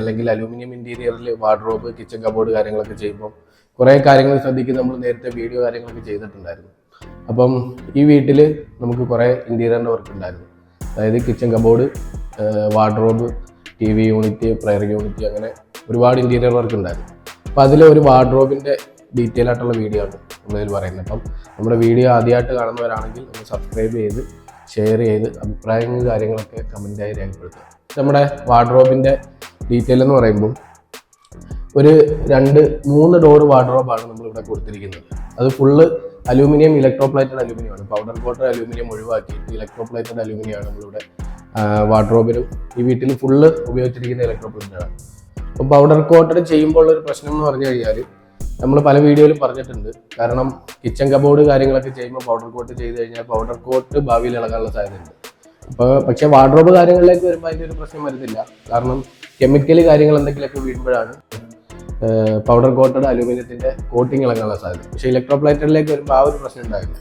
അല്ലെങ്കിൽ അലൂമിനിയം ഇന്റീരിയറിൽ wardrobe kitchen cupboard കാര്യങ്ങളൊക്കെ ചെയ്യുമ്പോൾ കുറേ കാര്യങ്ങൾ ശ്രദ്ധിക്കും നമ്മൾ നേരത്തെ വീഡിയോ കാര്യങ്ങളൊക്കെ ചെയ്തിട്ടുണ്ടായിരുന്നു. അപ്പം ഈ വീട്ടിൽ നമുക്ക് കുറേ ഇന്റീരിയറിന്റെ വർക്ക് ഉണ്ടായിരുന്നു. അതായത് kitchen cupboard wardrobe T V unit prayer unit അങ്ങനെ ഒരുപാട് ഇന്റീരിയർ വർക്ക് ഉണ്ടായിരുന്നു. അപ്പോൾ അതിൽ ഒരു വാർഡ്രോബിന്റെ ഡീറ്റെയിൽ ആയിട്ടുള്ള വീഡിയോ ആണ് നമ്മളിതിൽ പറയുന്നത്. അപ്പം നമ്മുടെ വീഡിയോ ആദ്യമായിട്ട് കാണുന്നവരാണെങ്കിൽ ഒന്ന് സബ്സ്ക്രൈബ് ചെയ്ത് ഷെയർ ചെയ്ത് അഭിപ്രായങ്ങൾ കാര്യങ്ങളൊക്കെ കമന്റായി രേഖപ്പെടുത്തുക. നമ്മുടെ വാർഡ്രോബിന്റെ ഡീറ്റെയിൽ എന്ന് പറയുമ്പോൾ ഒരു രണ്ട് മൂന്ന് ഡോർ വാർഡ്രോബാണ് നമ്മൾ ഇവിടെ കൊടുത്തിരിക്കുന്നത്. അത് ഫുള്ള് അലൂമിനിയം ഇലക്ട്രോപ്ലേറ്റഡ് അലൂമിനിയം ആണ്. പൗഡർ കോട്ടർ അലൂമിനിയം ഒഴിവാക്കിയിട്ട് ഇലക്ട്രോപ്ലേറ്റഡ് അലൂമിനിയം ആണ് നമ്മളിവിടെ വാർഡ്രോബിനും ഈ വീട്ടിൽ ഫുള്ള് ഉപയോഗിച്ചിരിക്കുന്ന ഇലക്ട്രോപ്ലേറ്റഡ് ആണ്. അപ്പോൾ പൗഡർ കോട്ടഡ് ചെയ്യുമ്പോൾ ഒരു പ്രശ്നം എന്ന് പറഞ്ഞു കഴിഞ്ഞാൽ നമ്മൾ പല വീഡിയോയിലും പറഞ്ഞിട്ടുണ്ട്. കാരണം കിച്ചൺ കബോർഡ് കാര്യങ്ങളൊക്കെ ചെയ്യുമ്പോൾ പൗഡർ കോട്ട് ചെയ്ത് കഴിഞ്ഞാൽ പൗഡർ കോട്ട് ഭാവിയിൽ ഇളകാനുള്ള സാധ്യതയുണ്ട്. അപ്പോൾ പക്ഷേ വാർഡ്രോബ് കാര്യങ്ങളിലേക്ക് വരുമ്പോൾ അതിന്റെ ഒരു പ്രശ്നം വരുന്നില്ല. കാരണം കെമിക്കൽ കാര്യങ്ങൾ എന്തെങ്കിലുമൊക്കെ വീഴുമ്പോഴാണ് പൗഡർ കോട്ടഡ് അലൂമിനിയത്തിന്റെ കോട്ടിങ് ഇളകാനുള്ള സാധ്യത. പക്ഷേ ഇലക്ട്രോപ്ലേറ്ററിലേക്ക് വരുമ്പോൾ ആ ഒരു പ്രശ്നം ഉണ്ടാവില്ല.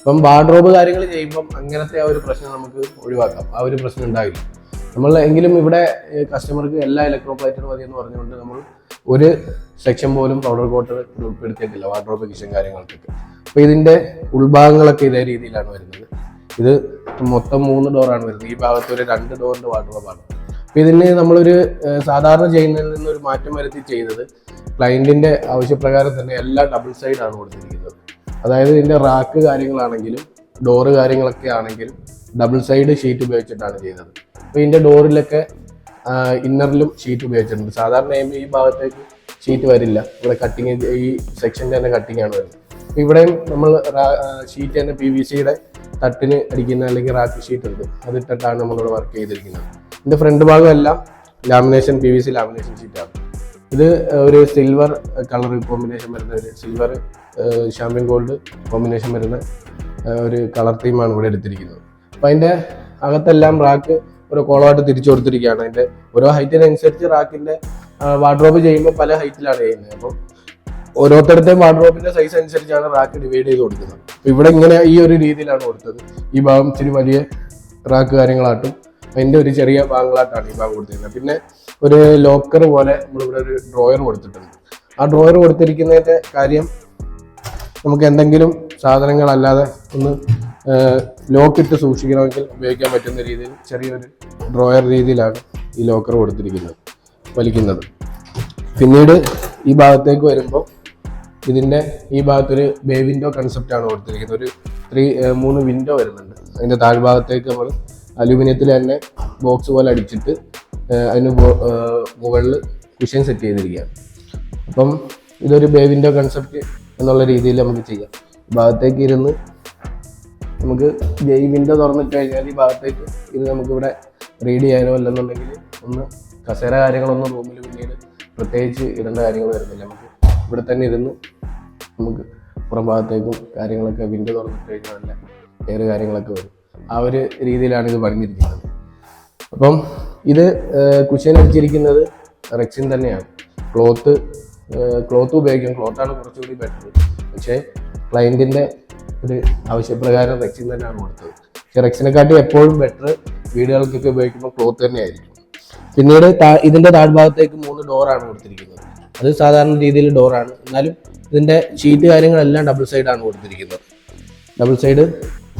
അപ്പം വാർഡ്രോബ് കാര്യങ്ങൾ ചെയ്യുമ്പം അങ്ങനത്തെ ആ ഒരു പ്രശ്നം നമുക്ക് ഒഴിവാക്കാം. ആ ഒരു പ്രശ്നം ഉണ്ടാവില്ല. നമ്മൾ എങ്കിലും ഇവിടെ കസ്റ്റമർക്ക് എല്ലാ ഇലക്ട്രോപ്ലേറ്റഡ് മതി എന്ന് പറഞ്ഞുകൊണ്ട് നമ്മൾ ഒരു സെക്ഷൻ പോലും പൗഡർ കോട്ടഡ് ഉൾപ്പെടുത്തിയിട്ടില്ല വാർഡ്രോബ് കിച്ചൺ കാര്യങ്ങൾക്കൊക്കെ. അപ്പോൾ ഇതിന്റെ ഉൾഭാഗങ്ങളൊക്കെ ഇതേ രീതിയിലാണ് വരുന്നത്. ഇത് മൊത്തം മൂന്ന് ഡോറാണ് വരുന്നത്. ഈ ഭാഗത്ത് ഒരു രണ്ട് ഡോറിന്റെ വാർഡ്രോബാണ് ഇതിന് നമ്മളൊരു സാധാരണ ചെയ്യുന്നതിൽ നിന്ന് ഒരു മാറ്റം വരുത്തി ചെയ്തത് ക്ലയന്റിന്റെ ആവശ്യപ്രകാരം തന്നെ എല്ലാ ഡബിൾ സൈഡാണ് കൊടുത്തിരിക്കുന്നത്. അതായത് ഇതിന്റെ റാക്ക് കാര്യങ്ങളാണെങ്കിലും ഡോറ് കാര്യങ്ങളൊക്കെ ആണെങ്കിലും ഡബിൾ സൈഡ് ഷീറ്റ് ഉപയോഗിച്ചിട്ടാണ് ചെയ്തത്. അപ്പോൾ ഇതിന്റെ ഡോറിലൊക്കെ ഇന്നറിലും ഷീറ്റ് ഉപയോഗിച്ചിട്ടുണ്ട്. സാധാരണ ഈ ഭാഗത്തേക്ക് ഷീറ്റ് വരില്ല. ഇവിടെ കട്ടിങ് ഈ സെക്ഷന്റെ തന്നെ കട്ടിങ് ആണ് വരുന്നത്. ഇവിടെയും നമ്മൾ ഷീറ്റ് തന്നെ പി വി സിയുടെ തട്ടിന് അടിക്കുന്ന അല്ലെങ്കിൽ റാക്ക് ഷീറ്റ് ഉണ്ട്. അതിട്ടിട്ടാണ് നമ്മളിവിടെ വർക്ക് ചെയ്തിരിക്കുന്നത്. ഇതിന്റെ ഫ്രണ്ട് ഭാഗം എല്ലാം lamination P V C lamination ഷീറ്റാണ് ഇത് ഒരു സിൽവർ കളർ കോമ്പിനേഷൻ വരുന്ന ഒരു സിൽവർ ഷാമ്പ്യൻ ഗോൾഡ് കോമ്പിനേഷൻ വരുന്ന ഒരു കളർ തീമാണ് ഇവിടെ എടുത്തിരിക്കുന്നത്. അപ്പം അതിന്റെ അകത്തെല്ലാം റാക്ക് ഓരോ കോളമായിട്ട് തിരിച്ചു കൊടുത്തിരിക്കുകയാണ്. അതിന്റെ ഓരോ ഹൈറ്റിനനുസരിച്ച് റാക്കിന്റെ വാർഡ്രോബ് ചെയ്യുമ്പോൾ പല ഹൈറ്റിലാണ് ചെയ്യുന്നത്. അപ്പം ഓരോരുത്തരുടെയും വാർഡ്രോബിന്റെ സൈസ് അനുസരിച്ചാണ് റാക്ക് ഡിവൈഡ് ചെയ്ത് കൊടുക്കുന്നത്. ഇവിടെ ഇങ്ങനെ ഈ ഒരു രീതിയിലാണ് കൊടുത്തത്. ഈ ഭാഗം ഇച്ചിരി വലിയ റാക്ക് കാര്യങ്ങളായിട്ടും അതിന്റെ ഒരു ചെറിയ ഭാഗങ്ങളായിട്ടാണ് ഈ ഭാഗം കൊടുത്തിരിക്കുന്നത് പിന്നെ ഒരു ലോക്കർ പോലെ നമ്മളിവിടെ ഒരു ഡ്രോയർ കൊടുത്തിട്ടുണ്ട്. ആ ഡ്രോയർ കൊടുത്തിരിക്കുന്നതിന്റെ കാര്യം നമുക്ക് എന്തെങ്കിലും സാധനങ്ങളല്ലാതെ ഒന്ന് ലോക്കിട്ട് സൂക്ഷിക്കണമെങ്കിൽ ഉപയോഗിക്കാൻ പറ്റുന്ന രീതിയിൽ ചെറിയൊരു ഡ്രോയർ രീതിയിലാണ് ഈ ലോക്കർ കൊടുത്തിരിക്കുന്നത് വലിക്കുന്നത്. പിന്നീട് ഈ ഭാഗത്തേക്ക് വരുമ്പോൾ ഇതിന്റെ ഈ ഭാഗത്തൊരു ബേ വിൻഡോ കൺസെപ്റ്റാണ് കൊടുത്തിരിക്കുന്നത്. ഒരു ത്രീ മൂന്ന് വിൻഡോ വരുന്നുണ്ട്. അതിന്റെ താഴ്ഭാഗത്തേക്ക് നമ്മൾ അലൂമിനിയത്തിൽ തന്നെ ബോക്സ് പോലെ അടിച്ചിട്ട് അതിന് മുകളിൽ കുഷ്യൻ സെറ്റ് ചെയ്തിരിക്കുകയാണ്. അപ്പം ഇതൊരു ബേ കൺസെപ്റ്റ് എന്നുള്ള രീതിയിൽ നമുക്ക് ചെയ്യാം. ഭാഗത്തേക്ക് ഇരുന്ന് നമുക്ക് ജെയ് വിൻഡോ തുറന്നിട്ട് കഴിഞ്ഞാൽ ഈ ഭാഗത്തേക്ക് ഇത് നമുക്കിവിടെ റീഡ് ചെയ്യാനോ അല്ലെന്നുണ്ടെങ്കിൽ ഒന്ന് കസേര കാര്യങ്ങളൊന്നും റൂമിൽ പിന്നീട് പ്രത്യേകിച്ച് ഇടേണ്ട കാര്യങ്ങൾ വരുന്നില്ല. നമുക്ക് ഇവിടെ തന്നെ ഇരുന്ന് നമുക്ക് പുറം ഭാഗത്തേക്കും കാര്യങ്ങളൊക്കെ വിൻഡോ തുറന്നിട്ട് കഴിഞ്ഞാൽ നല്ല എയർ കാര്യങ്ങളൊക്കെ വരും. ആ ഒരു രീതിയിലാണ് ഇത് പണിഞ്ഞിരിക്കുന്നത്. അപ്പം ഇത് കുഷ്യൻ അടിച്ചിരിക്കുന്നത് റെക്സിൻ തന്നെയാണ്. ക്ലോത്ത് ക്ലോത്ത് ഉപയോഗിക്കും. ക്ലോത്താണ് കുറച്ചുകൂടി ബെറ്റർ പക്ഷേ ക്ലയന്റിന്റെ ഒരു ആവശ്യപ്രകാരം റെക്സിൻ തന്നെയാണ് കൊടുത്തത്. പക്ഷേ റെക്സിനെക്കാട്ടി എപ്പോഴും ബെറ്റർ വീടുകൾക്കൊക്കെ ഉപയോഗിക്കുമ്പോൾ ക്ലോത്ത് തന്നെയായിരിക്കും. പിന്നീട് ഇതിന്റെ താഴ്ഭാഗത്തേക്ക് മൂന്ന് ഡോറാണ് കൊടുത്തിരിക്കുന്നത്. അത് സാധാരണ രീതിയിൽ ഡോറാണ് എന്നാലും ഇതിന്റെ ഷീറ്റ് കാര്യങ്ങളെല്ലാം ഡബിൾ സൈഡാണ് കൊടുത്തിരിക്കുന്നത്. ഡബിൾ സൈഡ്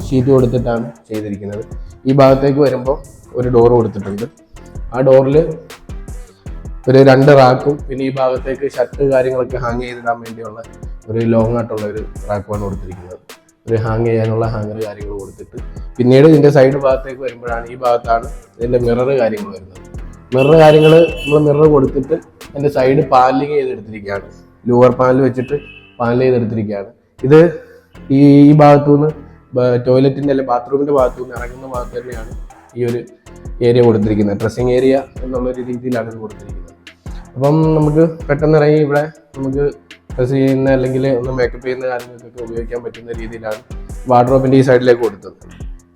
ഷീറ്റ് കൊടുത്തിട്ടാണ് ചെയ്തിരിക്കുന്നത്. ഈ ഭാഗത്തേക്ക് വരുമ്പോൾ ഒരു ഡോർ കൊടുത്തിട്ടുണ്ട്. ആ ഡോറിൽ ഒരു രണ്ട് റാക്കും പിന്നെ ഈ ഭാഗത്തേക്ക് ഷർട്ട് കാര്യങ്ങളൊക്കെ ഹാങ് ചെയ്തിടാൻ വേണ്ടിയുള്ള ഒരു ലോങ് ആയിട്ടുള്ള ഒരു റാക്കുമാണ് കൊടുത്തിരിക്കുന്നത്. ഒരു ഹാങ് ചെയ്യാനുള്ള ഹാങ്ങർ കാര്യങ്ങൾ കൊടുത്തിട്ട് പിന്നീട് ഇതിന്റെ സൈഡ് ഭാഗത്തേക്ക് വരുമ്പോഴാണ് ഈ ഭാഗത്താണ് ഇതിന്റെ മിറർ കാര്യങ്ങൾ വരുന്നത്. മിറർ കാര്യങ്ങൾ നമ്മൾ മിറർ കൊടുത്തിട്ട് അതിന്റെ സൈഡ് പാനലിങ് ചെയ്തെടുത്തിരിക്കുകയാണ്. ലൂവർ പാനൽ വെച്ചിട്ട് പാനൽ ചെയ്തെടുത്തിരിക്കുകയാണ്. ഇത് ഈ ഈ ഭാഗത്തുനിന്ന് അല്ലെങ്കിൽ ബാത്റൂമിന്റെ ഭാഗത്തു നിന്ന് ഇറങ്ങുന്ന ഭാഗത്ത് തന്നെയാണ് ഈ ഒരു ഏരിയ കൊടുത്തിരിക്കുന്നത്. ഡ്രസ്സിങ് ഏരിയ എന്നുള്ള ഒരു രീതിയിലാണ് ഇത് കൊടുത്തിരിക്കുന്നത്. അപ്പം നമുക്ക് പെട്ടെന്ന് ഇറങ്ങി ഇവിടെ നമുക്ക് ഡ്രസ് ചെയ്യുന്ന അല്ലെങ്കിൽ ഒന്ന് മേക്കപ്പ് ചെയ്യുന്ന കാര്യങ്ങൾക്കൊക്കെ ഉപയോഗിക്കാൻ പറ്റുന്ന രീതിയിലാണ് വാർഡ്രോബിന്റെ ഈ സൈഡിലേക്ക് കൊടുത്തത്.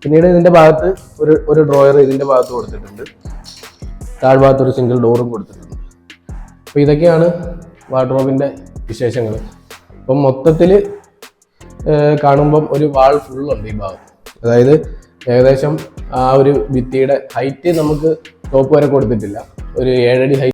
പിന്നീട് ഇതിന്റെ ഭാഗത്ത് ഒരു ഒരു ഡ്രോയർ ഇതിന്റെ ഭാഗത്ത് കൊടുത്തിട്ടുണ്ട്. താഴ്ഭാഗത്ത് ഒരു സിംഗിൾ ഡോറും കൊടുത്തിട്ടുണ്ട്. അപ്പോൾ ഇതൊക്കെയാണ് വാർഡ്രോബിന്റെ വിശേഷങ്ങൾ. അപ്പം മൊത്തത്തിൽ കാണുമ്പം ഒരു വാൾ ഫുള്ളുണ്ട് ഈ ഭാഗം അതായത് ഏകദേശം ആ ഒരു ഭിത്തിയുടെ ഹൈറ്റ് നമുക്ക് ടോപ്പ് വരെ കൊടുത്തിട്ടില്ല. ഒരു ഏഴടി ഹൈറ്റ്